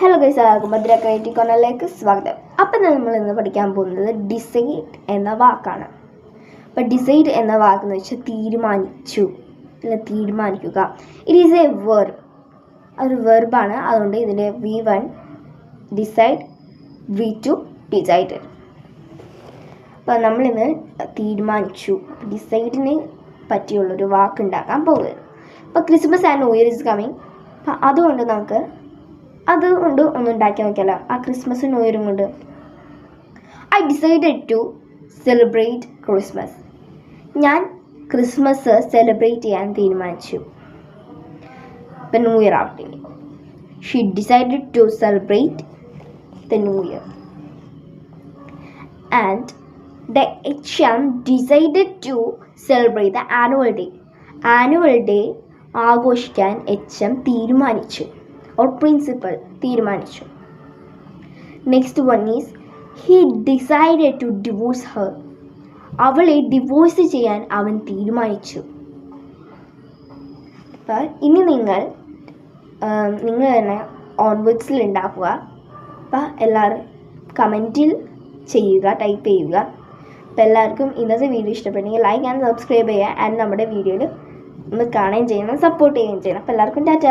Hello guys എല്ലാവർക്കും Bhadra creative കോർണറിലേക്ക് സ്വാഗതം. അപ്പം നമ്മൾ ഇന്ന് പഠിക്കാൻ പോകുന്നത് ഡിസൈഡ് എന്ന വാക്കാണ്. അപ്പം ഡിസൈഡ് എന്ന വാക്കെന്ന് വെച്ചാൽ തീരുമാനിച്ചു. അല്ല തീരുമാനിക്കുക. ഇറ്റ് ഈസ് എ വെർബ് അതൊരു വെർബാണ് അതുകൊണ്ട് ഇതിന്റെ V one decide V two decide അപ്പം നമ്മളിന്ന് തീരുമാനിച്ചു. ഡിസൈഡിനെ പറ്റിയുള്ളൊരു വാക്ക് ഉണ്ടാക്കാൻ പോകുന്നത് അപ്പോൾ Christmas and new year is coming അപ്പം അതുകൊണ്ട് നമുക്ക് അതുകൊണ്ട് ഒന്ന് ഉണ്ടാക്കി നോക്കിയാലോ? ആ ക്രിസ്മസ് ന്യൂ കൊണ്ട്. I decided to celebrate Christmas ഞാൻ ക്രിസ്മസ് സെലിബ്രേറ്റ് ചെയ്യാൻ തീരുമാനിച്ചു. ഇപ്പം ന്യൂ ഇയർ ആവട്ടെ she decided to celebrate the new year and the H M decided to celebrate the annual day annual day ആഘോഷിക്കാൻ എച്ച് എം തീരുമാനിച്ചു. Or principal തീരുമാനിച്ചു. Next one is he decide to divorce her അവളെ divorce ചെയ്യാൻ അവൻ തീരുമാനിച്ചു. അപ്പോൾ ഇനി നിങ്ങൾ നിങ്ങൾ തന്നെ ഓൺവേഡ്സിൽ ഉണ്ടാക്കുക. അപ്പോൾ എല്ലാവരും കമന്റിൽ ചെയ്യുക ടൈപ്പ് ചെയ്യുക. അപ്പോൾ എല്ലാവർക്കും ഇന്നത്തെ വീഡിയോ ഇഷ്ടപ്പെട്ടെങ്കിൽ ലൈക്ക് ആൻഡ് സബ്സ്ക്രൈബ് ചെയ്യുക. ആൻഡ് നമ്മുടെ വീഡിയോയിൽ ഒന്ന് കാണുകയും ചെയ്യണം സപ്പോർട്ട് ചെയ്യുകയും ചെയ്യണം. അപ്പോൾ എല്ലാവർക്കും ടാറ്റ.